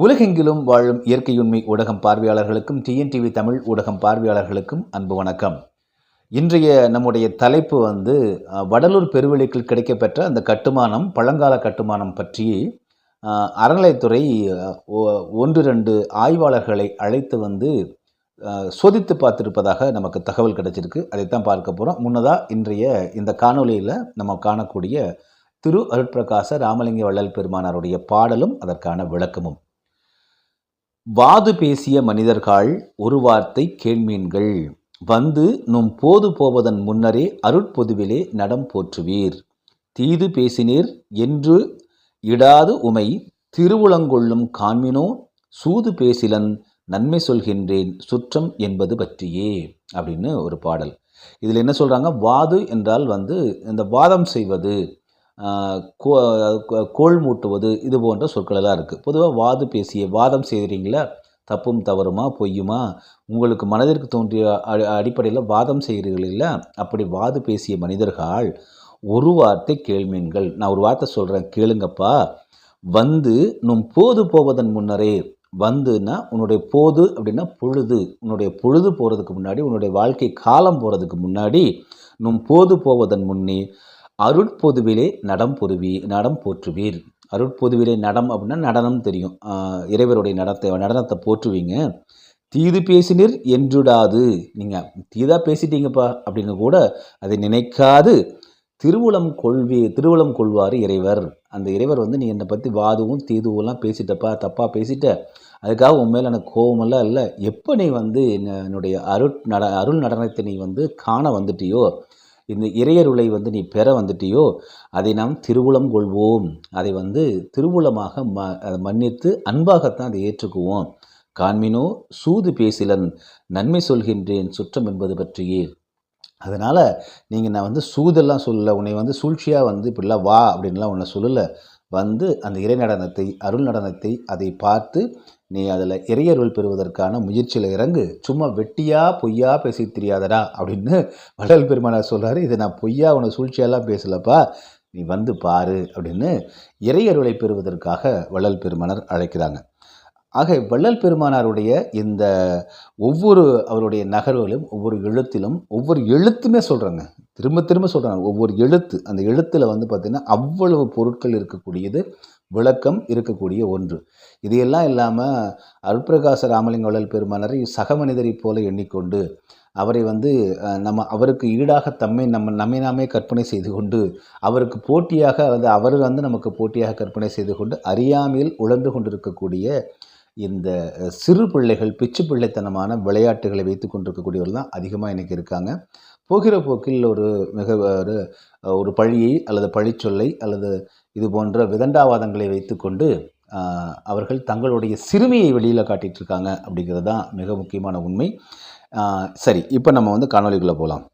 உலகெங்கிலும் வாழும் இயற்கையுண்மை ஊடகம் பார்வையாளர்களுக்கும் டிஎன்டிவி தமிழ் ஊடகம் பார்வையாளர்களுக்கும் அன்பு வணக்கம். இன்றைய நம்முடைய தலைப்பு வந்து வடலூர் பெருவெளிக்கில் கிடைக்கப்பெற்ற அந்த கட்டுமானம் பழங்கால கட்டுமானம் பற்றி அறநிலையத்துறை ஒ- ஒன்று ரெண்டு ஆய்வாளர்களை அழைத்து வந்து சோதித்து பார்த்திருப்பதாக நமக்கு தகவல் கிடைச்சிருக்கு. அதைத்தான் பார்க்க போகிறோம் முன்னதாக இன்றைய இந்த காணொலியில் நம்ம காணக்கூடிய திரு அருட்பிரகாச ராமலிங்க வள்ளல் பெருமானாருடைய பாடலும் அதற்கான விளக்கமும். வாது பேசிய மனிதர்கள் ஒரு வார்த்தை கேள்மீன்கள். வந்து நும் போது போவதன் முன்னரே அருட்பொதுவிலே நடம் போற்றுவீர். தீது பேசினீர் என்று இடாது உமை திருவுளங்கொள்ளும் காண்மினோ சூது பேசிலன் நன்மை சொல்கின்றேன் சுற்றம் என்பது பற்றியே அப்படின்னு ஒரு பாடல். இதில் என்ன சொல்கிறாங்க வாது என்றால் வந்து இந்த வாதம் செய்வது கோல் கோ- கோள் மூட்டுவது இது போன்ற சொற்கள் எல்லாம் இருக்குது பொதுவாக வாது பேசிய வாதம் செய்கிறீங்களா? தப்பும் தவறுமா? பொய்யுமா? உங்களுக்கு மனதிற்கு தோன்றிய அடி அடிப்படையில் வாதம் செய்கிறீர்கள் இல்லை? அப்படி வாது பேசிய மனிதர்கள் ஒரு வார்த்தை கேள்மீன்கள். நான் ஒரு வார்த்தை சொல்கிறேன் கேளுங்கப்பா. வந்து நும் போது போவதன் முன்னரே வந்துன்னா உன்னுடைய போது அப்படின்னா பொழுது. உன்னுடைய பொழுது போகிறதுக்கு முன்னாடி உன்னுடைய வாழ்க்கை காலம் போகிறதுக்கு முன்னாடி நும் போது போவதன் முன்னே அருட்பொதுவிலே நடம் பொருவி நடம் போற்றுவீர். அருட்பொதுவிலே நடம் அப்படின்னா நடனம் தெரியும். இறைவருடைய நடத்தை நடனத்தை போற்றுவீங்க. தீது பேசினீர் என்றுடாது. நீங்கள் தீதா பேசிட்டீங்கப்பா அப்படின்னு கூட அதை நினைக்காது. திருவுளம் கொள்வி திருவுளம் கொள்வார் இறைவர். அந்த இறைவர் வந்து நீ என்னை பற்றி வாதுவும் தீதுவெல்லாம் பேசிட்டப்பா தப்பாக பேசிட்ட. அதுக்காக உன் மேலே எனக்கு கோபமெல்லாம் இல்லை. எப்போ நீ வந்து என்ன- என்னுடைய அருட் நட அருள் நடனத்தை நீ வந்து காண வந்துட்டியோ இந்த இறையருளை வந்து நீ பெற வந்துட்டியோ அதை நாம் திருவுளம் கொள்வோம். அதை வந்து திருவுளமாக ம அதை மன்னித்து அன்பாகத்தான் அதை ஏற்றுக்குவோம். காண்மினோ சூது பேசிலன் நன்மை சொல்கின்றேன் சுற்றம் என்பது பற்றியே. அதனால் நீங்கள் நான் வந்து சூதெல்லாம் சொல்லலை உன்னை வந்து சூழ்ச்சியாக வந்து இப்படிலாம் வா அப்படின்லாம் உன்னை சொல்லலை. வந்து அந்த இறை நடனத்தை அருள் நடனத்தை அதை பார்த்து நீ அதில் இறையருள் பெறுவதற்கான முயற்சியில் இறங்கு. சும்மா வெட்டியா பொய்யா பேசி தெரியாதடா அப்படின்னு வள்ளல் பெருமானார் சொல்கிறாரு இதை நான் பொய்யா உனக்கு சூழ்ச்சியெல்லாம் பேசலப்பா. நீ வந்து பாரு அப்படின்னு இறையருளை பெறுவதற்காக வள்ளல் பெருமானர் அழைக்கிறாங்க. ஆக வள்ளல் பெருமானாருடைய இந்த ஒவ்வொரு அவருடைய நகர்வுகளும் ஒவ்வொரு எழுத்திலும் ஒவ்வொரு எழுத்துமே சொல்கிறாங்க திரும்ப திரும்ப சொல்கிறாங்க ஒவ்வொரு எழுத்து அந்த எழுத்தில் வந்து பார்த்திங்கன்னா அவ்வளவு பொருட்கள் இருக்கக்கூடியது விளக்கம் இருக்கக்கூடிய ஒன்று. இதையெல்லாம் இல்லாமல் அருட்பிரகாச ராமலிங்க வள்ளல் பெருமானாரை சக மனிதரைப் போல எண்ணிக்கொண்டு அவரை வந்து நம்ம அவருக்கு ஈடாக தம்மை நம்ம நம்மை நாமே கற்பனை செய்து கொண்டு அவருக்கு போட்டியாக அல்லது அவர் வந்து நமக்கு போட்டியாக கற்பனை செய்து கொண்டு அறியாமையில் உழந்து கொண்டிருக்கக்கூடிய இந்த சிறு பிள்ளைகள் பிச்சு பிள்ளைத்தனமான விளையாட்டுகளை வைத்து கொண்டிருக்கக்கூடியவர்கள் தான் அதிகமாக இன்றைக்கி இருக்காங்க. போகிற போக்கில் ஒரு மிக ஒரு ஒரு பழியை அல்லது பழிச்சொல்லை அல்லது இது போன்ற விதண்டாவாதங்களை வைத்துக்கொண்டு அவர்கள் தங்களுடைய சிறுமியை வெளியில் காட்டிட்டு இருக்காங்க அப்படிங்கிறது தான் மிக முக்கியமான உண்மை. சரி இப்போ நம்ம வந்து காணொலிக்குள்ளே போகலாம்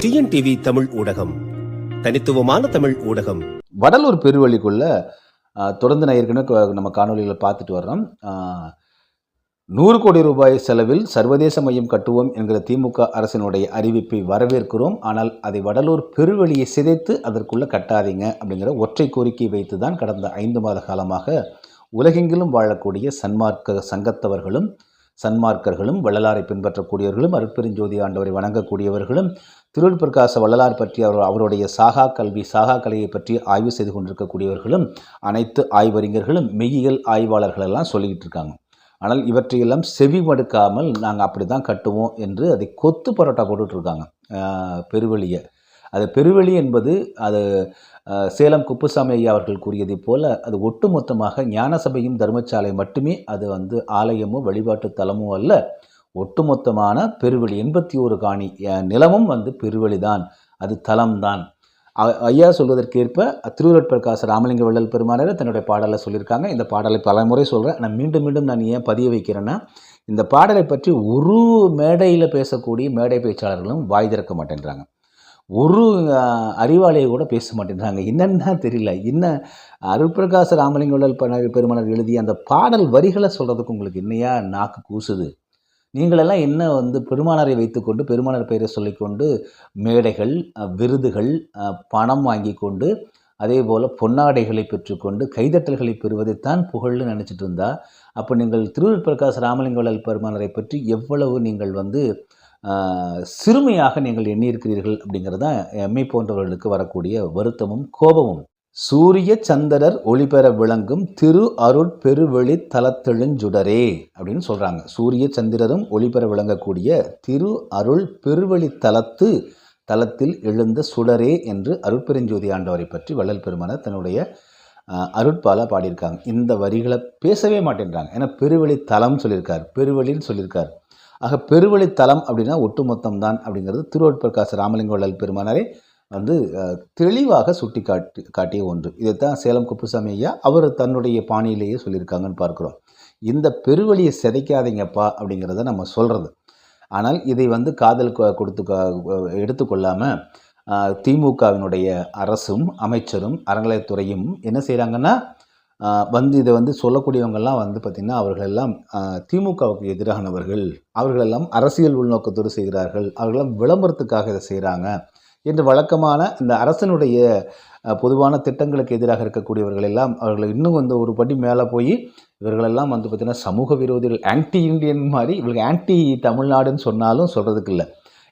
டிஎன்டிவி தமிழ் ஊடகம். தனித்துவமான தமிழ் ஊடகம். வடலூர் பெருவழிக்குள்ள தொடர்ந்து நான் ஏற்கனவே நம்ம காணொலிகளை பார்த்துட்டு வர்றோம். நூறு கோடி ரூபாய் செலவில் சர்வதேச மையம் கட்டுவோம் என்கிற திமுக அரசினுடைய அறிவிப்பை வரவேற்கிறோம். ஆனால் அதை வடலூர் பெருவழியை சிதைத்து அதற்குள்ளே கட்டாதீங்க அப்படிங்கிற ஒற்றை கோரிக்கை வைத்து தான் கடந்த ஐந்து மாத காலமாக உலகெங்கிலும் வாழக்கூடிய சன்மார்க்க சங்கத்தவர்களும் சன்மார்க்கர்களும் வள்ளலாரை பின்பற்றக்கூடியவர்களும் அருட்பெருஞ்சோதி ஆண்டவரை வணங்கக்கூடியவர்களும் திருள் பிரகாச வள்ளலார் பற்றி அவர் அவருடைய சாகா கல்வி சாகா கலையை பற்றி ஆய்வு செய்து கொண்டிருக்கக்கூடியவர்களும் அனைத்து ஆய்வறிஞர்களும் மெய்யியல் ஆய்வாளர்கள் எல்லாம் சொல்லிக்கிட்டு இருக்காங்க. ஆனால் இவற்றையெல்லாம் செவி மடுக்காமல் நாங்கள் அப்படி தான் கட்டுவோம் என்று அதை கொத்து பரோட்டா போட்டுட்ருக்காங்க பெருவெளியை. அது பெருவெளி என்பது அது சேலம் குப்புசாமி ஐயா அவர்கள் கூறியதைப் போல அது ஒட்டுமொத்தமாக ஞானசபையும் தர்மசாலை மட்டுமே அது வந்து ஆலயமோ வழிபாட்டு தலமோ அல்ல ஒட்டுமொத்தமான பெருவெளி எண்பத்தி ஒரு காணி நிலமும் வந்து பெருவெளி தான் அது தலம்தான். ஐயா சொல்வதற்கேற்ப திருவருட் பிரகாச ராமலிங்க வள்ளல் பெருமானார் தன்னுடைய பாடலை சொல்லியிருக்காங்க. இந்த பாடலை பல முறை சொல்கிறேன் நான் மீண்டும் மீண்டும் நான் ஏன் பதிய வைக்கிறேன்னா இந்த பாடலை பற்றி ஒரு மேடையில் பேசக்கூடிய மேடை பேச்சாளர்களும் வாய் திறக்க மாட்டேன்றாங்க. ஒரு அறிவாளியை கூட பேச மாட்டேன்றாங்க. என்னென்னா தெரியல. என்ன அருட்பிரகாச ராமலிங்க பெருமனர் எழுதிய அந்த பாடல் வரிகளை சொல்கிறதுக்கு உங்களுக்கு என்னையா நாக்கு கூசுது? நீங்களெல்லாம் என்ன வந்து பெருமானாரை வைத்துக்கொண்டு பெருமானார் பெயரை சொல்லிக்கொண்டு மேடைகள் விருதுகள் பணம் வாங்கி கொண்டு அதே போல் பொன்னாடைகளை பெற்றுக்கொண்டு கைதட்டல்களை பெறுவதைத்தான் புகழ்னு நினச்சிட்டு இருந்தா அப்போ நீங்கள் திருவள்ளுவர் பிரகாஷ் ராமலிங்கவள்ளல் பெருமானரை பற்றி எவ்வளவு நீங்கள் வந்து சிறுமையாக நீங்கள் எண்ணியிருக்கிறீர்கள் அப்படிங்கிறது தான் எம்மை போன்றவர்களுக்கு வரக்கூடிய வருத்தமும் கோபமும். சூரிய சந்திரர் ஒளிபெற விளங்கும் திரு அருட் பெருவெளி தலத்தெழுஞ்சுடரே அப்படின்னு சொல்கிறாங்க சூரிய சந்திரரும் ஒளிபெற விளங்கக்கூடிய திரு அருள் பெருவெளி தலத்து தலத்தில் எழுந்த சுடரே என்று அருட்பெருஞ்சோதி ஆண்டவரை பற்றி வள்ளல் பெருமன தன்னுடைய அருட்பால பாடியிருக்காங்க. இந்த வரிகளை பேசவே மாட்டேன்றாங்க. ஏன்னா பெருவெளி தலம் சொல்லியிருக்கார். பெருவெளின்னு சொல்லியிருக்கார். ஆக பெருவழி தலம் அப்படின்னா ஒட்டுமொத்தம் தான் அப்படிங்கிறது திருவள்ளுவர் ராமலிங்க வள்ளல் பெருமானாரே வந்து தெளிவாக சுட்டி காட்டி காட்டிய ஒன்று. இதைத்தான் சேலம் குப்புசாமி ஐயா அவர் தன்னுடைய பாணியிலேயே சொல்லியிருக்காங்கன்னு பார்க்குறோம். இந்த பெருவழியை சிதைக்காதீங்கப்பா அப்படிங்கிறத நம்ம சொல்கிறது ஆனால் இதை வந்து காதல் கொடுத்து எடுத்துக்கொள்ளாமல் திமுகவினுடைய அரசும் அமைச்சரும் அறநிலையத்துறையும் என்ன செய்கிறாங்கன்னா வந்து இதை வந்து சொல்லக்கூடியவங்கெல்லாம் வந்து பார்த்திங்கன்னா அவர்களெல்லாம் திமுகவுக்கு எதிரானவர்கள். அவர்களெல்லாம் அரசியல் உள்நோக்கத்தோடு செய்கிறார்கள். அவர்களெல்லாம் விளம்பரத்துக்காக இதை செய்கிறாங்க. என்று வழக்கமான இந்த அரசனுடைய பொதுவான திட்டங்களுக்கு எதிராக இருக்கக்கூடியவர்கள் எல்லாம் அவர்கள் இன்னும் வந்து ஒரு படி மேலே போய் இவர்களெல்லாம் வந்து பார்த்திங்கன்னா சமூக விரோதிகள் ஆன்டி இந்தியன் மாதிரி இவங்களுக்கு ஆன்டி தமிழ்நாடுன்னு சொன்னாலும் சொல்கிறதுக்கு இல்லை.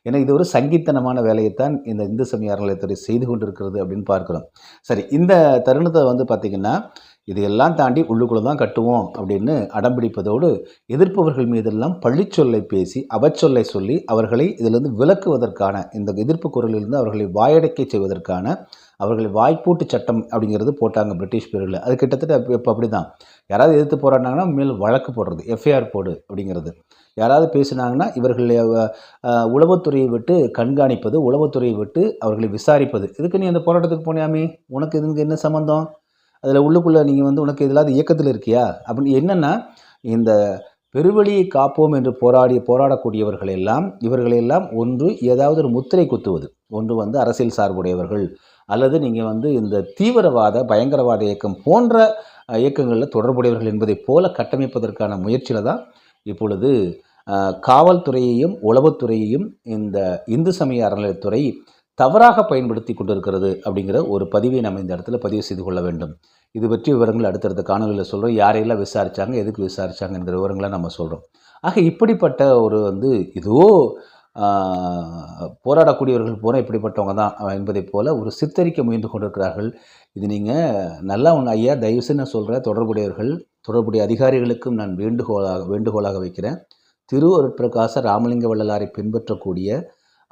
ஏன்னா இது ஒரு சங்கீத்தனமான வேலையைத்தான் இந்த இந்து சமய அறநிலையத்துறை செய்து கொண்டிருக்கிறது அப்படின்னு பார்க்குறோம். சரி இந்த தருணத்தை வந்து பார்த்திங்கன்னா இதையெல்லாம் தாண்டி உள்ளுக்குள்ளே தான் கட்டுவோம் அப்படின்னு அடம்பிடிப்பதோடு எதிர்ப்பவர்கள் மீதெல்லாம் பழிச்சொல்லை பேசி அவச்சொல்லை சொல்லி அவர்களை இதிலிருந்து விலக்குவதற்கான இந்த எதிர்ப்பு குரலிலிருந்து அவர்களை வாயடைக்க செய்வதற்கான அவர்களை வாய்ப்பூட்டு சட்டம் அப்படிங்கிறது போட்டாங்க பிரிட்டிஷ் பேரில். அது கிட்டத்தட்ட இப்போ அப்படி தான் யாராவது எதிர்த்து போராடினாங்கன்னா மேல் வழக்கு போடுறது எஃப்ஐஆர் போடு அப்படிங்கிறது. யாராவது பேசினாங்கன்னா இவர்களை உளவுத்துறையை விட்டு கண்காணிப்பது உளவுத்துறையை விட்டு அவர்களை விசாரிப்பது. இதுக்கு நீ அந்த போராட்டத்துக்கு போனியாமே? உனக்கு இதுக்கு என்ன சம்மந்தம் அதில் உள்ளுக்குள்ளே நீங்கள் வந்து உனக்கு எதிலாவது இயக்கத்தில் இருக்கியா? அப்படின்னு என்னென்னா இந்த பெருவழியை காப்போம் என்று போராடி போராடக்கூடியவர்கள் எல்லாம் இவர்களெல்லாம் ஒன்று ஏதாவது ஒரு முத்திரை குத்துவது. ஒன்று வந்து அரசியல் சார்புடையவர்கள். அல்லது நீங்கள் வந்து இந்த தீவிரவாத பயங்கரவாத இயக்கம் போன்ற இயக்கங்களில் தொடர்புடையவர்கள் என்பதைப் போல கட்டமைப்பதற்கான முயற்சியில் தான் இப்பொழுது காவல்துறையையும் உளவுத்துறையையும் இந்த இந்து சமய அறநிலையத்துறை தவறாக பயன்படுத்தி கொண்டிருக்கிறது அப்படிங்கிற ஒரு பதிவை நம்ம இந்த இடத்துல பதிவு செய்து கொள்ள வேண்டும். இது பற்றி விவரங்கள் அடுத்தடுத்த காணொலியில் சொல்கிறோம் யாரையெல்லாம் விசாரித்தாங்க எதுக்கு விசாரிச்சாங்கங்கிற விவரங்களை நம்ம சொல்கிறோம் ஆக இப்படிப்பட்ட ஒரு வந்து இதோ போராடக்கூடியவர்கள் பூரா இப்படிப்பட்டவங்க தான் என்பதைப் போல ஒரு சித்தரிக்க முயன்று கொண்டிருக்கிறார்கள். இது நீங்கள் நல்லா ஒன்று ஐயா தயவுசெய்து நான் சொல்கிற தொடர்புடையவர்கள் தொடர்புடைய அதிகாரிகளுக்கும் நான் வேண்டுகோளாக வேண்டுகோளாக வைக்கிறேன். திருவருட்பிரகாச ராமலிங்க வள்ளலாரை பின்பற்றக்கூடிய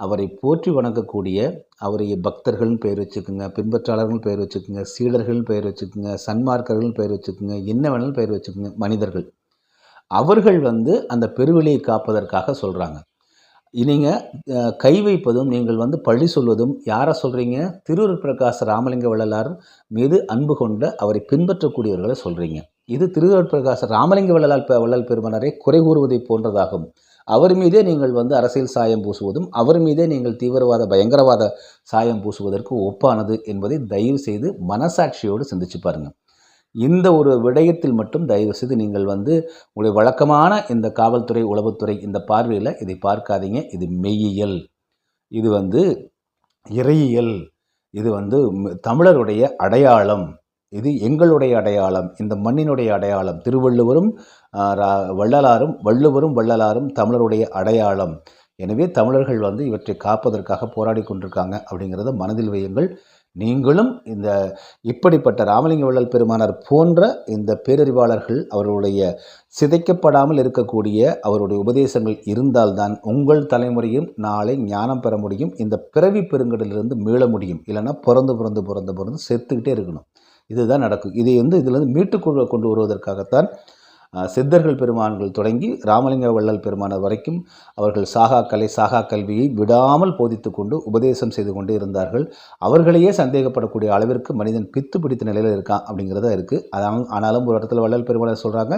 அவரை போற்றி வணங்கக்கூடிய அவரை பக்தர்கள்னு பெயர் வச்சுக்கோங்க பின்பற்றாளர்கள் பெயர் வச்சுக்கோங்க சீடர்கள்னு பெயர் வச்சுக்கோங்க சன்மார்க்கர்கள் பெயர் வச்சுக்கோங்க என்ன வேணாலும் பெயர் வச்சுக்கோங்க மனிதர்கள். அவர்கள் வந்து அந்த பெருவெளியை காப்பதற்காக சொல்கிறாங்க நீங்கள் கை வைப்பதும் நீங்கள் வந்து பழி சொல்வதும் யாரை சொல்கிறீங்க திருவர் பிரகாச ராமலிங்க வள்ளலார் மீது அன்பு கொண்ட அவரை பின்பற்றக்கூடியவர்களை சொல்கிறீங்க இது திருவருட் பிரகாச ராமலிங்க வள்ளலால் வள்ளல் பெருமனரை குறை கூறுவதை போன்றதாகும். அவர் மீதே நீங்கள் வந்து அரசியல் சாயம் பூசுவதும் அவர் மீதே நீங்கள் தீவிரவாத பயங்கரவாத சாயம் பூசுவதற்கு ஒப்பானது என்பதை தயவு செய்து மனசாட்சியோடு சிந்திச்சு பாருங்கள் இந்த ஒரு விடயத்தில் மட்டும் தயவு செய்து நீங்கள் வந்து உங்களுடைய வழக்கமான இந்த காவல்துறை உளவுத்துறை இந்த பார்வையில் இதை பார்க்காதீங்க. இது மெய்யியல். இது வந்து இறையியல். இது வந்து தமிழருடைய அடையாளம். இது எங்களுடைய அடையாளம். இந்த மண்ணினுடைய அடையாளம். திருவள்ளுவரும் ரா- வள்ளலாரும் வள்ளுவரும் வள்ளலாரும் தமிழருடைய அடையாளம். எனவே தமிழர்கள் வந்து இவற்றை காப்பதற்காக போராடி கொண்டிருக்காங்க அப்படிங்கிறத மனதில் வையுங்கள். நீங்களும் இந்த இப்படிப்பட்ட ராமலிங்க வள்ளல் பெருமானார் போன்ற இந்த பேரறிவாளர்கள் அவர்களுடைய சிதைக்கப்படாமல் இருக்கக்கூடிய அவருடைய உபதேசங்கள் இருந்தால்தான் உங்கள் தலைமுறையும் நாளை ஞானம் பெற முடியும். இந்த பிறவி பெருங்கடலிருந்து மீள முடியும். இல்லைன்னா பிறந்து பிறந்து பிறந்து பிறந்து செத்துக்கிட்டே இருக்கணும். இதுதான் நடக்கும். இதை வந்து இதிலிருந்து மீட்டு கொண்டு வருவதற்காகத்தான் சித்தர்கள் பெருமான்கள் தொடங்கி ராமலிங்க வள்ளல் பெருமானார் வரைக்கும் அவர்கள் சாகா கலை சாகா கல்வியை விடாமல் போதித்து கொண்டு உபதேசம் செய்து கொண்டே இருந்தார்கள். அவர்களையே சந்தேகப்படக்கூடிய அளவிற்கு மனிதன் பித்து பிடித்த நிலையில் இருக்கான் அப்படிங்கிறதா இருக்குது அதான் ஆனாலும் ஒரு இடத்துல வள்ளல் பெருமானார் சொல்கிறாங்க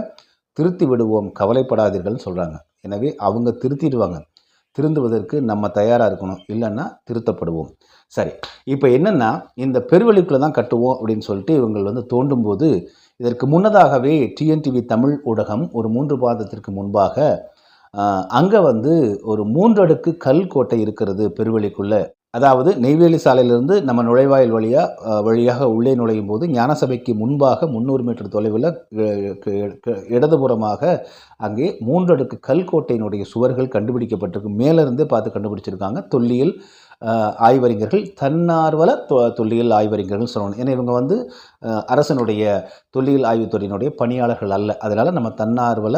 திருத்தி விடுவோம் கவலைப்படாதீர்கள்னு சொல்கிறாங்க எனவே அவங்க திருத்திடுவாங்க. திருந்துவதற்கு நம்ம தயாராக இருக்கணும். இல்லைன்னா திருத்தப்படுவோம். சரி இப்போ என்னென்னா இந்த பெருவெளிக்குள்ளே தான் கட்டுவோம் அப்படின்னு சொல்லிட்டு இவங்க வந்து தோண்டும்போது இதற்கு முன்னதாகவே டிஎன்டிவி தமிழ் ஊடகம் ஒரு மூன்று பாதத்திற்கு முன்பாக அங்கே வந்து ஒரு மூன்றடுக்கு கல் கோட்டை இருக்கிறது பெருவெளிக்குள்ளே. அதாவது நெய்வேலி சாலையிலிருந்து நம்ம நுழைவாயில் வழியாக வழியாக உள்ளே நுழையும் போது ஞானசபைக்கு முன்பாக முந்நூறு மீட்டர் தொலைவில் க- இடதுபுறமாக அங்கே மூன்றடுக்கு கல்கோட்டையினுடைய சுவர்கள் கண்டுபிடிக்கப்பட்டிருக்கு. மேலிருந்தே பார்த்து கண்டுபிடிச்சிருக்காங்க. தொல்லியல் ஆய்வறிஞர்கள் தன்னார்வல தொ- தொல்லியல் ஆய்வறிஞர்கள் சொல்லணும். ஏன்னா இவங்க வந்து அரசனுடைய தொல்லியல் ஆய்வுத்துறையினுடைய பணியாளர்கள் அல்ல. அதனால் நம்ம தன்னார்வல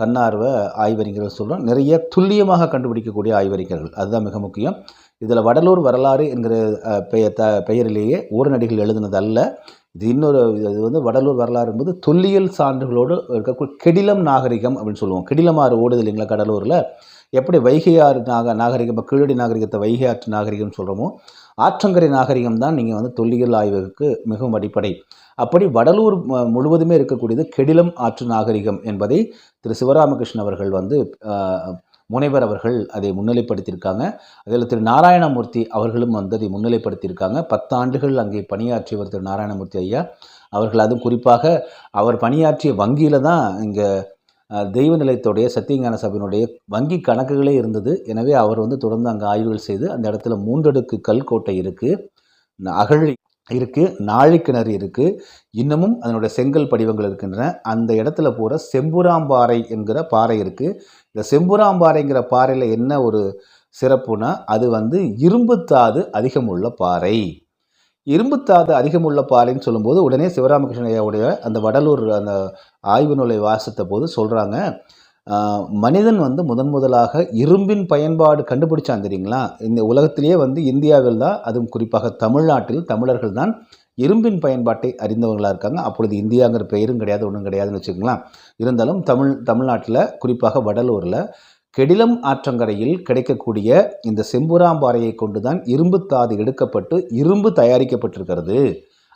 தன்னார்வ ஆய்வறிஞர்கள் சொல்கிறோம் நிறைய துல்லியமாக கண்டுபிடிக்கக்கூடிய ஆய்வறிஞர்கள். அதுதான் மிக முக்கியம். இதில் வடலூர் வரலாறு என்கிற பெயர் த பெயரிலேயே ஊரநடிகள் எழுதினது அல்ல. இது இன்னொரு இது வந்து வடலூர் வரலாறு என்பது தொல்லியல் சான்றுகளோடு இருக்கக்கூடிய கெடிலம் நாகரிகம் அப்படின்னு சொல்லுவோம். கெடிலமாறு ஓடுது இல்லைங்களா கடலூரில்? எப்படி வைகையாறு நாக நாகரிகம் இப்போ கீழடி நாகரிகத்தை வைகை ஆற்று நாகரிகம்னு சொல்கிறோமோ ஆற்றங்கரை நாகரிகம் தான் நீங்கள் வந்து தொல்லியல் ஆய்வுக்கு மிகவும் அடிப்படை. அப்படி வடலூர் முழுவதுமே இருக்கக்கூடியது கெடிலம் ஆற்று நாகரிகம் என்பதை திரு. சிவராமகிருஷ்ணன் அவர்கள் வந்து முனைவர் அவர்கள் அதை முன்னிலைப்படுத்தியிருக்காங்க. அதில் திரு. நாராயணமூர்த்தி அவர்களும் வந்து அதை முன்னிலைப்படுத்தியிருக்காங்க. பத்தாண்டுகள் அங்கே பணியாற்றியவர் திரு. நாராயணமூர்த்தி ஐயா. அவர்கள் அதுவும் குறிப்பாக அவர் பணியாற்றிய வங்கியில் தான் இங்கே தெய்வ நிலையத்துடைய சத்தியஞான சபையினுடைய வங்கி கணக்குகளே இருந்தது. எனவே அவர் வந்து தொடர்ந்து அங்கே ஆய்வுகள் செய்து அந்த இடத்துல மூன்றடுக்கு கல்கோட்டை இருக்குது அகழி இருக்குது நாழிக்கிணறு இருக்குது இன்னமும் அதனுடைய செங்கல் படிவங்கள் இருக்கின்றன. அந்த இடத்துல போகிற செம்புராம்பாறை என்கிற பாறை இருக்குது இந்த செம்புராம்பாறைங்கிற பாறையில் என்ன ஒரு சிறப்புனா அது வந்து இரும்புத்தாது அதிகமுள்ள பாறை. இரும்புத்தாது அதிகமுள்ள பாறைன்னு சொல்லும்போது உடனே சிவராமகிருஷ்ண ஐயாவுடைய அந்த வடலூர் அந்த ஆய்வு நூலை வாசித்த போது சொல்கிறாங்க மனிதன் வந்து முதன் முதலாக இரும்பின் பயன்பாடு கண்டுபிடிச்சான் தெரியுங்களா? இந்த உலகத்திலேயே வந்து இந்தியாவில் தான் அதுவும் குறிப்பாக தமிழ்நாட்டில் தமிழர்கள் தான் இரும்பின் பயன்பாட்டை அறிந்தவர்களாக இருக்காங்க. அப்பொழுது இந்தியாங்கிற பெயரும் கிடையாது ஒன்றும் கிடையாதுன்னு வச்சுக்கோங்களேன். இருந்தாலும் தமிழ் தமிழ்நாட்டில் குறிப்பாக வடலூரில் கெடிலம் ஆற்றங்கரையில் கிடைக்கக்கூடிய இந்த செம்புராம்பாறையை கொண்டு தான் இரும்புத்தாது எடுக்கப்பட்டு இரும்பு தயாரிக்கப்பட்டிருக்கிறது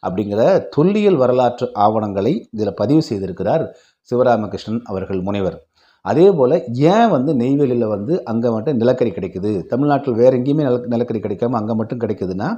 அப்படிங்கிற தொல்லியல் வரலாற்று ஆவணங்களை இதில் பதிவு செய்திருக்கிறார் சிவராமகிருஷ்ணன் அவர்கள் முனைவர். அதே போல் ஏன் வந்து நெய்வேலியில் வந்து அங்கே மட்டும் நிலக்கரி கிடைக்குது? தமிழ்நாட்டில் வேற எங்கேயுமே நில நிலக்கரி கிடைக்காம அங்கே மட்டும் கிடைக்குதுன்னா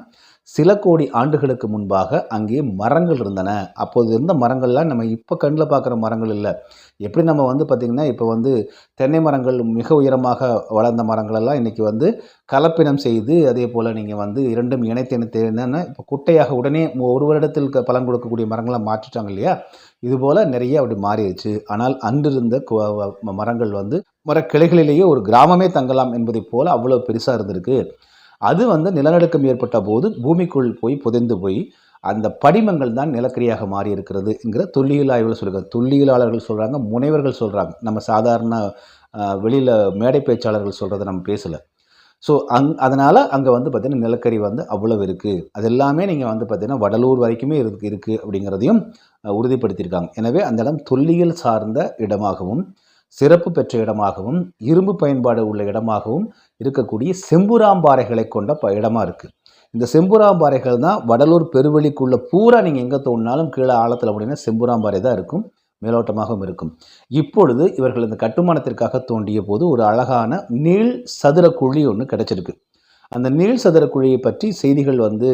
சில கோடி ஆண்டுகளுக்கு முன்பாக அங்கே மரங்கள் இருந்தன. அப்போது இருந்த மரங்கள்லாம் நம்ம இப்போ கண்ணில் பார்க்குற மரங்கள் இல்லை. எப்படி நம்ம வந்து பார்த்திங்கன்னா இப்போ வந்து தென்னை மரங்கள் மிக உயரமாக வளர்ந்த மரங்களெல்லாம் இன்றைக்கி வந்து கலப்பினம் செய்து அதே போல் நீங்கள் வந்து இரண்டும் இணைத்து இணைத்து என்னென்னா இப்போ குட்டையாக உடனே ஒரு வருடத்தில் பலன் கொடுக்கக்கூடிய மரங்களை மாற்றிட்டாங்க இல்லையா? இதுபோல் நிறைய அப்படி மாறிடுச்சு. ஆனால் அன்றிருந்த கு- மரங்கள் வந்து மரக்கிளைகளிலேயே ஒரு கிராமமே தங்கலாம் என்பதை போல் அவ்வளோ பெருசாக இருந்திருக்கு. அது வந்து நிலநடுக்கம் ஏற்பட்ட போது பூமிக்குள் போய் புதைந்து போய் அந்த படிமங்கள் தான் நிலக்கரியாக மாறி இருக்கிறதுங்கிற தொல்லியல் ஆய்வில் சொல்கிறாங்க தொல்லியலாளர்கள் சொல்கிறாங்க முனைவர்கள் சொல்கிறாங்க நம்ம சாதாரண வெளியில் மேடை பேச்சாளர்கள் சொல்கிறத நம்ம பேசலை. ஸோ அங் அதனால் அங்கே வந்து பார்த்திங்கன்னா நிலக்கரி வந்து அவ்வளவு இருக்குது அது எல்லாமே நீங்கள் வந்து பார்த்திங்கன்னா வடலூர் வரைக்குமே இருக்கு இருக்குது அப்படிங்கிறதையும் உறுதிப்படுத்தியிருக்காங்க. எனவே அந்த இடம் தொல்லியல் சார்ந்த இடமாகவும் சிறப்பு பெற்ற இடமாகவும் இரும்பு பயன்பாடு உள்ள இடமாகவும் இருக்கக்கூடிய செம்புராம்பாறைகளை கொண்ட ப இடமா இருக்குது இந்த செம்புராம்பாறைகள் தான் வடலூர் பெருவெளிக்குள்ள பூரா நீங்கள் எங்கே தோணினாலும் கீழே ஆழத்தில் அப்படின்னா செம்புராம்பாறை தான் இருக்கும். மேலோட்டமாகவும் இருக்கும். இப்பொழுது இவர்கள் இந்த கட்டுமானத்திற்காக தோண்டிய போது ஒரு அழகான நீள் சதுர குழி ஒன்று கிடச்சிருக்கு. அந்த நீள் சதுர குழியை பற்றி செய்திகள் வந்து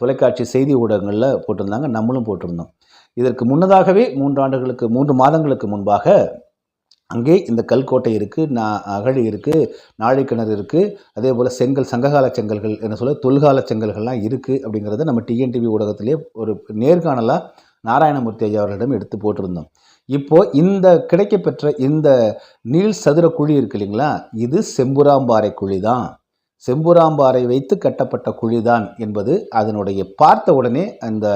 தொலைக்காட்சி செய்தி ஊடகங்களில் போட்டிருந்தாங்க. நம்மளும் போட்டிருந்தோம். இதற்கு முன்னதாகவே மூன்று ஆண்டுகளுக்கு மூன்று மாதங்களுக்கு முன்பாக அங்கே இந்த கல்கோட்டை இருக்குது நா அகழி இருக்குது நாழிக்கிணறு இருக்குது அதே போல் செங்கல் சங்ககால செங்கல்கள் என்ன சொல்ல தொல்கால செங்கல்கள்லாம் இருக்குது அப்படிங்கிறத நம்ம டிஎன்டிவி ஊடகத்திலே ஒரு நேர்காணலாக நாராயணமூர்த்தி ஐயா அவர்களிடம் எடுத்து போட்டிருந்தோம். இப்போது இந்த கிடைக்கப்பெற்ற இந்த நீள் சதுர குழி இருக்கு இல்லைங்களா இது செம்புராம்பாறை குழி தான். செம்புராம்பாறை வைத்து கட்டப்பட்ட குழிதான் என்பது அதனுடைய பார்த்த உடனே அந்த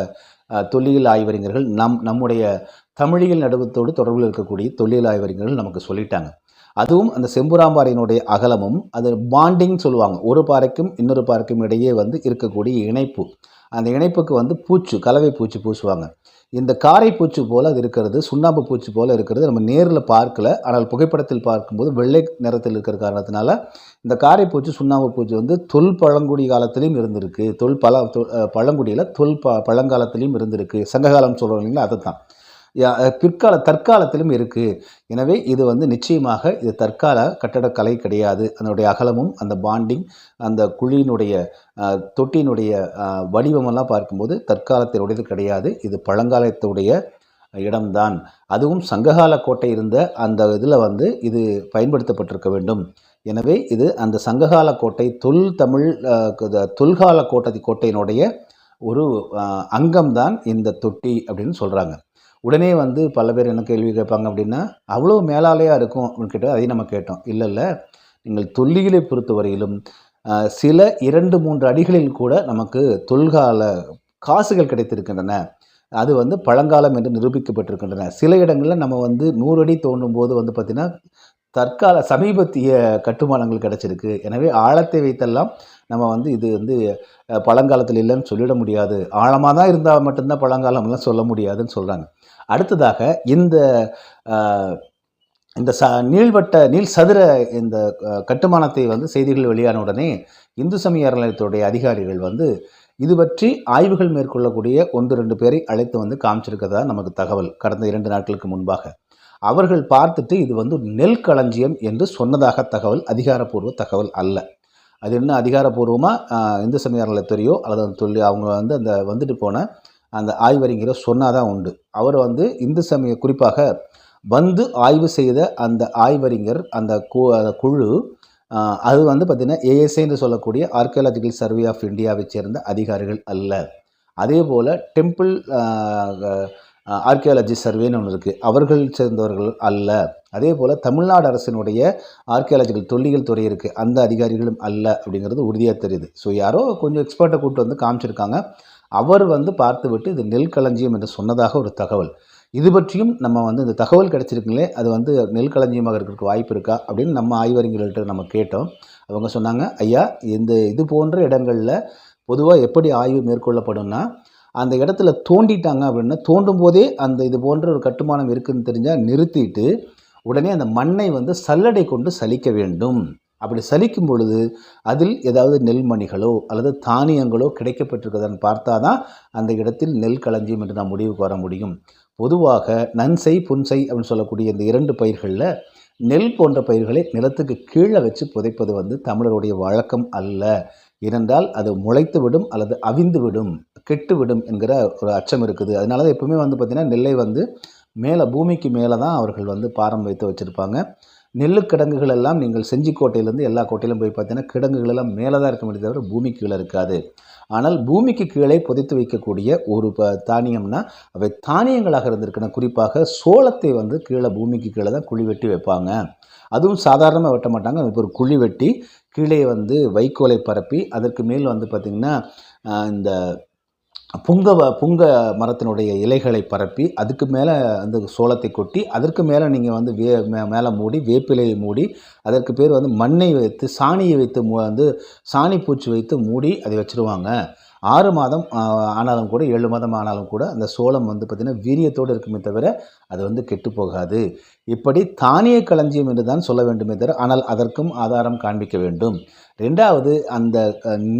தொல்லியல் ஆய்வறிஞர்கள் நம் நம்முடைய தமிழியல் நடுவத்தோடு தொடர்பில் இருக்கக்கூடிய தொல்லியல் ஆய்வறிஞர்கள் நமக்கு சொல்லிட்டாங்க. அதுவும் அந்த செம்புராம்பாறையினுடைய அகலமும் அது பாண்டிங் சொல்லுவாங்க. ஒரு பாறைக்கும் இன்னொரு பாறைக்கும் இடையே வந்து இருக்கக்கூடிய இணைப்பு. அந்த இணைப்புக்கு வந்து பூச்சு கலவை பூச்சி பூசுவாங்க. இந்த காரை பூச்சி போல் அது இருக்கிறது சுண்ணாம்பு பூச்சி போல் இருக்கிறது. நம்ம நேரில் பார்க்கல. ஆனால் புகைப்படத்தில் பார்க்கும்போது வெள்ளை நிறத்தில் இருக்கிற காரணத்தினால இந்த காரை பூச்சி சுண்ணாம்பு பூச்சி வந்து தொல் பழங்குடி காலத்திலையும் இருந்திருக்கு. தொல் பல தொ- பழங்குடியில் தொல் ப பழங்காலத்திலையும் இருந்திருக்கு. சங்ககாலம் சொல்கிறோம் இல்லைங்களா? அதை தான் பிற்கால தற்காலத்திலும் இருக்குது எனவே இது வந்து நிச்சயமாக இது தற்கால கட்டடக்கலை கிடையாது. அதனுடைய அகலமும் அந்த பாண்டிங் அந்த குழியினுடைய தொட்டியினுடைய வடிவமெல்லாம் பார்க்கும்போது தற்காலத்தினுடையது கிடையாது. இது பழங்காலத்துடைய இடம்தான். அதுவும் சங்ககால கோட்டை இருந்த அந்த இதில் வந்து இது பயன்படுத்தப்பட்டிருக்க வேண்டும். எனவே இது அந்த சங்ககால கோட்டை தொல் தமிழ் தொல்கால கோட்டை கோட்டையினுடைய ஒரு அங்கம்தான் இந்த தொட்டி அப்படின்னு சொல்கிறாங்க உடனே வந்து பல பேர் என்ன கேள்வி கேட்பாங்க அப்படின்னா அவ்வளோ மேலாலையாக இருக்கும்? அப்படின்னு கேட்டால் அதையும் நம்ம கேட்டோம். இல்லை இல்லை. நீங்கள் தொல்லியலை பொறுத்தவரையிலும் சில இரண்டு மூன்று அடிகளில் கூட நமக்கு தொல்கால காசுகள் கிடைத்திருக்கின்றன. அது வந்து பழங்காலம் என்று நிரூபிக்கப்பட்டிருக்கின்றன. சில இடங்களில் நம்ம வந்து நூறு அடி தோண்டும் போது வந்து பார்த்திங்கன்னா தற்கால சமீபத்திய கட்டுமானங்கள் கிடைச்சிருக்கு. எனவே ஆழத்தை வைத்தெல்லாம் நம்ம வந்து இது வந்து பழங்காலத்தில் இல்லைன்னு சொல்லிட முடியாது. ஆழமாக தான் இருந்தால் மட்டும்தான் பழங்காலம்லாம் சொல்ல முடியாதுன்னு சொல்கிறாங்க அடுத்ததாக இந்த இந்த ச நீள்வட்ட நீள் சதுர இந்த கட்டுமானத்தை வந்து செய்திகள் வெளியான உடனே இந்து சமய அறநிலையத்துடைய அதிகாரிகள் வந்து இது பற்றி ஆய்வுகள் மேற்கொள்ளக்கூடிய ஒன்று ரெண்டு பேரை அழைத்து வந்து காமிச்சிருக்கிறதா நமக்கு தகவல் கடந்த இரண்டு நாட்களுக்கு முன்பாக. அவர்கள் பார்த்துட்டு இது வந்து நெல் களஞ்சியம் என்று சொன்னதாக தகவல் அதிகாரப்பூர்வ தகவல் அல்ல. அது என்ன அதிகாரப்பூர்வமாக இந்து சமய அறநிலையத்துறையோ அல்லது அந்த தொழில் அவங்க வந்து அந்த வந்துட்டு போன அந்த ஆய்வறிஞரோ சொன்னாதான் உண்டு. அவர் வந்து இந்து சமய குறிப்பாக வந்து ஆய்வு செய்த அந்த ஆய்வறிஞர் அந்த கு- அந்த குழு அது வந்து பார்த்திங்கன்னா ஏஎஸ்ஐ என்று சொல்லக்கூடிய ஆர்கியாலஜிக்கல் சர்வே ஆஃப் இந்தியாவை சேர்ந்த அதிகாரிகள் அல்ல. அதே போல் டெம்பிள் ஆர்கியாலஜி சர்வேன்னு ஒன்று இருக்குது அவர்கள் சேர்ந்தவர்கள் அல்ல. அதே போல் தமிழ்நாடு அரசினுடைய ஆர்கியாலஜிக்கல் தொல்லியல் துறை இருக்குது அந்த அதிகாரிகளும் அல்ல அப்படிங்கிறது உறுதியாக தெரியுது. ஸோ யாரோ கொஞ்சம் எக்ஸ்பர்ட்டை கூப்பிட்டு வந்து காமிச்சிருக்காங்க. அவர் வந்து பார்த்துவிட்டு இது நெல் களஞ்சியம் என்று சொன்னதாக ஒரு தகவல். இது பற்றியும் நம்ம வந்து இந்த தகவல் கிடச்சிருக்குங்களே அது வந்து நெல் களஞ்சியமாக இருக்கிறதுக்கு வாய்ப்பு இருக்கா அப்படின்னு நம்ம ஆய்வறிஞர்கள்ட்ட நம்ம கேட்டோம். அவங்க சொன்னாங்க ஐயா இந்த இது போன்ற இடங்களில் பொதுவாக எப்படி ஆய்வு மேற்கொள்ளப்படும்னா அந்த இடத்துல தோண்டிட்டாங்க அப்படின்னா தோண்டும் போதே அந்த இது போன்ற ஒரு கட்டுமானம் இருக்குதுன்னு தெரிஞ்சால் நிறுத்திட்டு உடனே அந்த மண்ணை வந்து சல்லடை கொண்டு சலிக்க வேண்டும். அப்படி சலிக்கும் பொழுது அதில் ஏதாவது நெல்மணிகளோ அல்லது தானியங்களோ கிடைக்கப்பட்டிருக்கிறதான்னு பார்த்தா தான் அந்த இடத்தில் நெல் களஞ்சியம் என்று நாம் முடிவுக்கு வர முடியும். பொதுவாக நன்சை புன்சை அப்படின்னு சொல்லக்கூடிய இந்த இரண்டு பயிர்களில் நெல் போன்ற பயிர்களை நிலத்துக்கு கீழே வச்சு புதைப்பது வந்து தமிழருடைய வழக்கம் அல்ல. ஏனென்றால் அது முளைத்து விடும் அல்லது அவிந்து விடும் கெட்டு விடும் என்கிற ஒரு அச்சம் இருக்குது. அதனால தான் எப்பவுமே வந்து பார்த்திங்கன்னா நெல்லை வந்து மேலே பூமிக்கு மேலே தான் அவர்கள் வந்து பாரம் வைத்து வச்சுருப்பாங்க. நெல்லு கிடங்குகள் எல்லாம் நீங்கள் செஞ்சிக்கோட்டையிலேருந்து எல்லா கோட்டையிலும் போய் பார்த்தீங்கன்னா கிடங்குகள் எல்லாம் மேலே தான் இருக்க முடியாது தவிர பூமிக்கு கீழே இருக்காது. ஆனால் பூமிக்கு கீழே புதைத்து வைக்கக்கூடிய ஒரு ப தானியம்னா அவை தானியங்களாக இருந்திருக்கணும் குறிப்பாக சோளத்தை வந்து கீழே பூமிக்கு கீழே தான் குழி வெட்டி வைப்பாங்க. அதுவும் சாதாரணமாக வெட்ட மாட்டாங்க. இப்போ ஒரு குழி வெட்டி கீழே வந்து வைக்கோலை பரப்பி அதற்கு மேல் வந்து பார்த்திங்கன்னா இந்த புங்க வ- புங்க மரத்தினுடைய இலைகளை பரப்பி அதுக்கு மேலே அந்த சோளத்தை கொட்டி அதற்கு மேலே நீங்கள் வந்து வே மே மேலே மூடி வேப்பிலையை மூடி அதற்கு பேர் வந்து மண்ணை வைத்து சாணியை வைத்து மூ வந்து சாணி பூச்சி வைத்து மூடி அதை வச்சுருவாங்க. ஆறு மாதம் ஆனாலும் கூட ஏழு மாதம் ஆனாலும் கூட அந்த சோளம் வந்து பார்த்திங்கன்னா வீரியத்தோடு இருக்குமே தவிர அது வந்து கெட்டு போகாது. இப்படி தானிய களஞ்சியம் என்று தான் சொல்ல வேண்டுமே தவிர ஆனால் அதற்கும் ஆதாரம் காண்பிக்க வேண்டும். ரெண்டாவது அந்த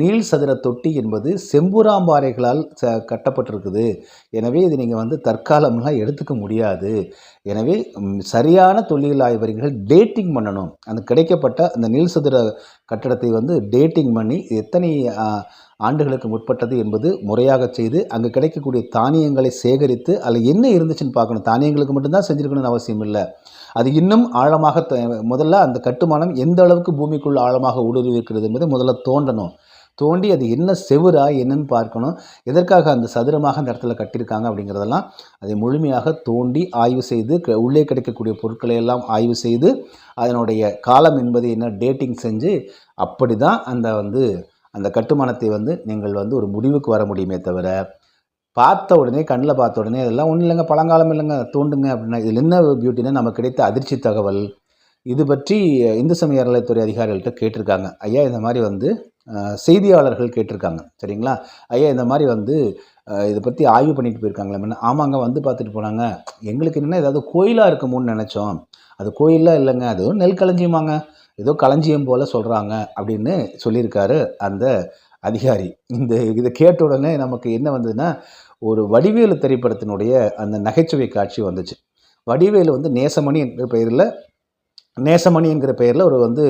நீள் சதுர தொட்டி என்பது செம்புராம்பாறைகளால் ச கட்டப்பட்டிருக்குது. எனவே இது நீங்கள் வந்து தற்காலம்லாம் எடுத்துக்க முடியாது. எனவே சரியான தொல்லியல் ஆய்வறிஞர்கள் டேட்டிங் பண்ணணும். அந்த கிடைக்கப்பட்ட அந்த நீள் சதுர கட்டடத்தை வந்து டேட்டிங் பண்ணி எத்தனை ஆண்டுகளுக்கு முற்பட்டது என்பது முறையாக செய்து அங்கே கிடைக்கக்கூடிய தானியங்களை சேகரித்து அதில் என்ன இருந்துச்சுன்னு பார்க்கணும். தானியங்களுக்கு மட்டும்தான் செஞ்சுருக்கணும்னு அவசியம் இல்லை. அது இன்னும் ஆழமாக முதல்ல அந்த கட்டுமானம் எந்த அளவுக்கு பூமிக்குள் ஆழமாக ஊடுருவி இருக்கிறது என்பதை முதல்ல தோண்டணும். தோண்டி அது என்ன செவுரா என்னன்னு பார்க்கணும். எதற்காக அந்த சதுரமாக அந்த இடத்துல கட்டியிருக்காங்க அப்படிங்கிறதெல்லாம் அதை முழுமையாக தோண்டி ஆய்வு செய்து க- உள்ளே கிடைக்கக்கூடிய பொருட்களை எல்லாம் ஆய்வு செய்து அதனுடைய காலம் என்பது என்ன டேட்டிங் செஞ்சு அப்படி தான் அந்த வந்து அந்த கட்டுமானத்தை வந்து நீங்கள் வந்து ஒரு முடிவுக்கு வர முடியுமே தவிர பார்த்த உடனே கண்ணில் பார்த்த உடனே இதெல்லாம் ஒன்றும் இல்லைங்க. பழங்காலம் இல்லைங்க. தோண்டுங்க அப்படின்னா இதில் என்ன பியூட்டினா நமக்கு கிடைத்த அதிர்ச்சி தகவல். இது பற்றி இந்து சமய அறநிலையத்துறை அதிகாரிகள்கிட்ட கேட்டிருக்காங்க. ஐயா இந்த மாதிரி வந்து செய்தியாளர்கள் கேட்டிருக்காங்க. சரிங்களா? ஐயா இந்த மாதிரி வந்து இதை பற்றி ஆய்வு பண்ணிட்டு போயிருக்காங்களே அப்படின்னா. ஆமாங்க வந்து பார்த்துட்டு போனாங்க. எங்களுக்கு என்னென்னா ஏதாவது கோயிலாக இருக்குமோன்னு நினச்சோம். அது கோயிலாக இல்லைங்க. அது நெல் களஞ்சியமாங்க. ஏதோ களஞ்சியம் போல் சொல்கிறாங்க அப்படின்னு சொல்லியிருக்காரு அந்த அதிகாரி. இந்த இதை கேட்ட உடனே நமக்கு என்ன வந்ததுன்னா ஒரு வடிவேலு திரைப்படத்தினுடைய அந்த நகைச்சுவை காட்சி வந்துச்சு. வடிவேலு வந்து நேசமணி என்கிற பெயரில் நேசமணி என்கிற பெயரில் ஒரு வந்து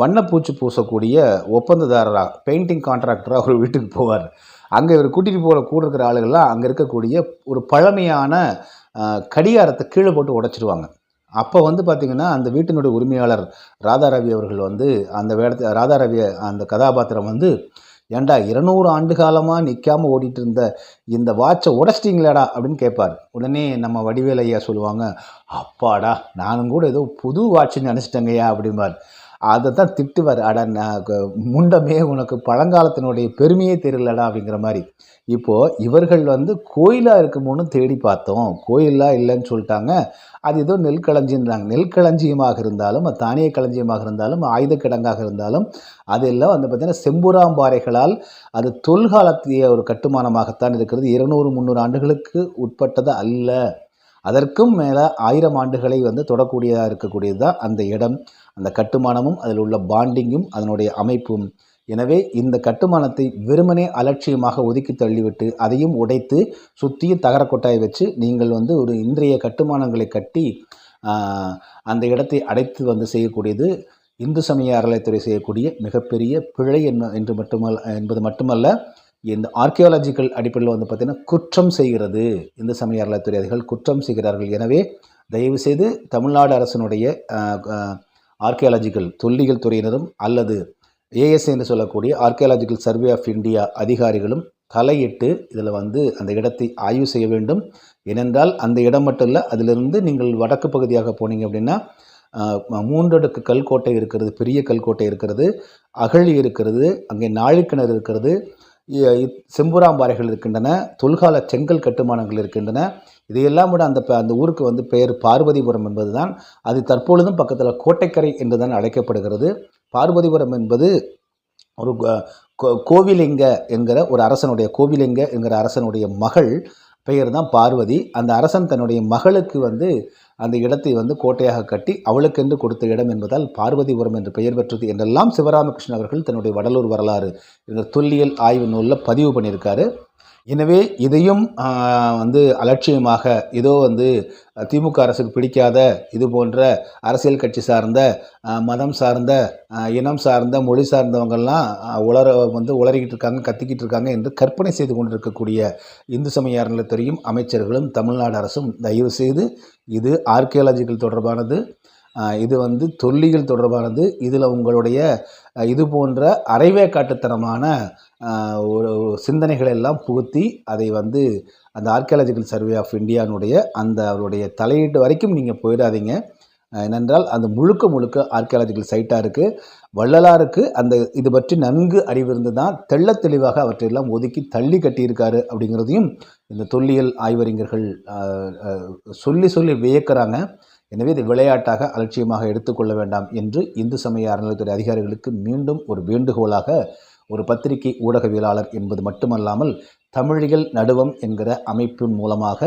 வண்ணப்பூச்சி பூசக்கூடிய ஒப்பந்ததாரராக பெயிண்டிங் கான்ட்ராக்டராக ஒரு வீட்டுக்கு போவார். அங்கே இவர் கூட்டிகிட்டு போகிற கூட இருக்கிற ஆளுகள்லாம் அங்கே இருக்கக்கூடிய ஒரு பழமையான கடிகாரத்தை கீழே போட்டு உடச்சிடுவாங்க அப்போ வந்து பார்த்திங்கன்னா அந்த வீட்டினுடைய உரிமையாளர் ராதாரவி அவர்கள் வந்து அந்த வேடத்தை ராதாரவி அந்த கதாபாத்திரம் வந்து ஏன்டா இருநூறு ஆண்டு காலமாக நிற்காம ஓடிட்டு இருந்த இந்த வாட்சை உடச்சிட்டிங்களாடா? அப்படின்னு கேட்பார் உடனே நம்ம வடிவேலையா சொல்லுவாங்க அப்பாடா நானும் கூட ஏதோ புது வாட்சுன்னு நினச்சிட்டேங்கய்யா அப்படிம்பார். அதை தான் திட்டுவார். அட நான் முண்டமே உனக்கு பழங்காலத்தினுடைய பெருமையே தெரியலடா அப்படிங்கிற மாதிரி. இப்போது இவர்கள் வந்து கோயிலாக இருக்குமோன்னு தேடி பார்த்தோம். கோயிலாக இல்லைன்னு சொல்லிட்டாங்க. அது ஏதோ நெல்களஞ்சின்றாங்க நெல்களஞ்சியமாக இருந்தாலும் தானிய களஞ்சியமாக இருந்தாலும் ஆயுத கிடங்காக இருந்தாலும் அதெல்லாம் வந்து பார்த்திங்கன்னா செம்புராம்பாறைகளால் அது தொல்காலத்திய ஒரு கட்டுமானமாகத்தான் இருக்கிறது. இருநூறு முந்நூறு ஆண்டுகளுக்கு உட்பட்டது அல்ல. அதற்கும் மேலே ஆயிரம் ஆண்டுகளை வந்து தொடக்கூடியதாக இருக்கக்கூடியது தான் அந்த இடம். அந்த கட்டுமானமும் அதில் உள்ள பாண்டிங்கும் அதனுடைய அமைப்பும். எனவே இந்த கட்டுமானத்தை வெறுமனே அலட்சியமாக ஒதுக்கி தள்ளிவிட்டு அதையும் உடைத்து சுற்றியும் தகரக்கொட்டாயை வச்சு நீங்கள் வந்து ஒரு இன்றைய கட்டுமானங்களை கட்டி அந்த இடத்தை அடைத்து வந்து செய்யக்கூடியது இந்து சமய அறநிலைத்துறை செய்யக்கூடிய மிகப்பெரிய பிழை என்ன என்று மட்டுமல்ல என்பது மட்டுமல்ல இந்த ஆர்கியாலஜிக்கல் அடிப்படையில் வந்து பார்த்திங்கன்னா குற்றம் செய்கிறது. இந்து சமய அறநிலைத்துறை அதிகாரிகள் குற்றம் செய்கிறார்கள். எனவே தயவுசெய்து தமிழ்நாடு அரசினுடைய ஆர்கியாலஜிக்கல் தொல்லியல் துறையினரும் அல்லது ஏஎஸ் என்று சொல்லக்கூடிய ஆர்கியாலஜிக்கல் சர்வே ஆஃப் இந்தியா அதிகாரிகளும் தலையிட்டு இதில் வந்து அந்த இடத்தை ஆய்வு செய்ய வேண்டும். ஏனென்றால் அந்த இடம் மட்டும் இல்லை அதிலிருந்து நீங்கள் வடக்கு பகுதியாக போனீங்க அப்படின்னா மூன்றடுக்கு கல்கோட்டை இருக்கிறது பெரிய கல்கோட்டை இருக்கிறது அகழி இருக்கிறது அங்கே நாழிக்கிணறு இருக்கிறது இ- செம்புராம்பாறைகள் இருக்கின்றன தொல்கால செங்கல் கட்டுமானங்கள் இருக்கின்றன இதையெல்லாம் விட அந்த ப- அந்த ஊருக்கு வந்து பெயர் பார்வதிபுரம் என்பதுதான். அது தற்பொழுதும் பக்கத்தில் கோட்டைக்கரை என்றுதான் அழைக்கப்படுகிறது. பார்வதிபுரம் என்பது ஒரு கோ- கோவிலிங்க என்கிற ஒரு அரசனுடைய கோவிலிங்க என்கிற அரசனுடைய மகள் பெயர் தான் பார்வதி. அந்த அரசன் தன்னுடைய மகளுக்கு வந்து அந்த இடத்தை வந்து கோட்டையாக கட்டி அவளுக்கென்று கொடுத்த இடம் என்பதால் பார்வதிபுரம் என்று பெயர் பெற்றது என்றெல்லாம் சிவராமகிருஷ்ணன் அவர்கள் தன்னுடைய வடலூர் வரலாறு இந்த தொல்லியல் ஆய்வு நூலில் பதிவு பண்ணியிருக்காரு. எனவே இதையும் வந்து அலட்சியமாக ஏதோ வந்து திமுக அரசுக்கு பிடிக்காத இது போன்ற அரசியல் கட்சி சார்ந்த மதம் சார்ந்த இனம் சார்ந்த மொழி சார்ந்தவங்கள்லாம் உளர வந்து உளறிக்கிட்டு இருக்காங்க கத்திக்கிட்டு இருக்காங்க என்று கற்பனை செய்து கொண்டிருக்கக்கூடிய இந்து சமய அறநிலையத்துறையும் அமைச்சர்களும் தமிழ்நாடு அரசும் தயவு செய்து இது ஆர்கியாலஜிக்கல் தொடர்பானது. இது வந்து தொல்லியல் தொடர்பானது. இதில் உங்களுடைய இது போன்ற அறைவே காட்டுத்தனமான ஒரு சிந்தனைகளை எல்லாம் புகுத்தி அதை வந்து அந்த ஆர்கியாலஜிக்கல் சர்வே ஆஃப் இந்தியானுடைய அந்த அவருடைய தலையீட்டு வரைக்கும் நீங்கள் போயிடாதீங்க. ஏனென்றால் அந்த முழுக்க முழுக்க ஆர்கியாலஜிக்கல் சைட்டாக இருக்குது வள்ளலாருக்கு அந்த இது பற்றி நன்கு அறிவிருந்து தான் தெள்ளத் தெளிவாக அவற்றையெல்லாம் ஒதுக்கி தள்ளி கட்டியிருக்காரு அப்படிங்கிறதையும் இந்த தொல்லியல் ஆய்வறிஞர்கள் சொல்லி சொல்லி வியக்கிறாங்க. எனவே இது விளையாட்டாக அலட்சியமாக எடுத்துக்கொள்ள வேண்டாம் என்று இந்து சமய அறநிலையத்துறை அதிகாரிகளுக்கு மீண்டும் ஒரு வேண்டுகோளாக ஒரு பத்திரிகை ஊடகவியலாளர் என்பது மட்டுமல்லாமல் தமிழியல் நடுவம் என்கிற அமைப்பின் மூலமாக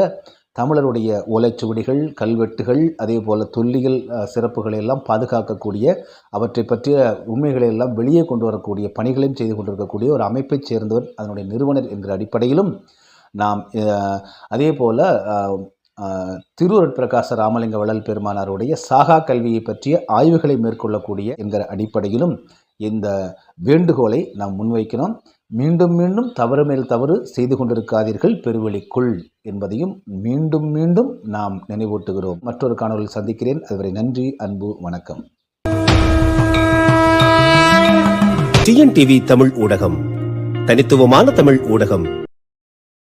தமிழருடைய ஓலைச்சுவடிகள் கல்வெட்டுகள் அதே போல் தொல்லியல் சிறப்புகளை எல்லாம் பாதுகாக்கக்கூடிய அவற்றை பற்றிய உண்மைகளை எல்லாம் வெளியே கொண்டு வரக்கூடிய பணிகளையும் செய்து கொண்டிருக்கக்கூடிய ஒரு அமைப்பைச் சேர்ந்தவர் அதனுடைய நிறுவனர் என்கிற அடிப்படையிலும் நாம் அதே போல் திருவருட்பிரகாச ராமலிங்க வள்ளல் பெருமானாருடைய சாகா கல்வியை பற்றிய ஆய்வுகளை மேற்கொள்ளக்கூடிய என்கிற அடிப்படையிலும் இந்த வேண்டுகோளை நாம் முன்வைக்கிறோம் மீண்டும் மீண்டும் தவறு மேல் தவறு செய்து கொண்டிருக்காதீர்கள் பெருவெளிக்குள் என்பதையும் மீண்டும் மீண்டும் நாம் நினைவூட்டுகிறோம். மற்றொரு காணொலியில் சந்திக்கிறேன். அதுவரை நன்றி அன்பு வணக்கம். டிஎன்டிவி தமிழ் ஊடகம். தனித்துவமான தமிழ் ஊடகம்.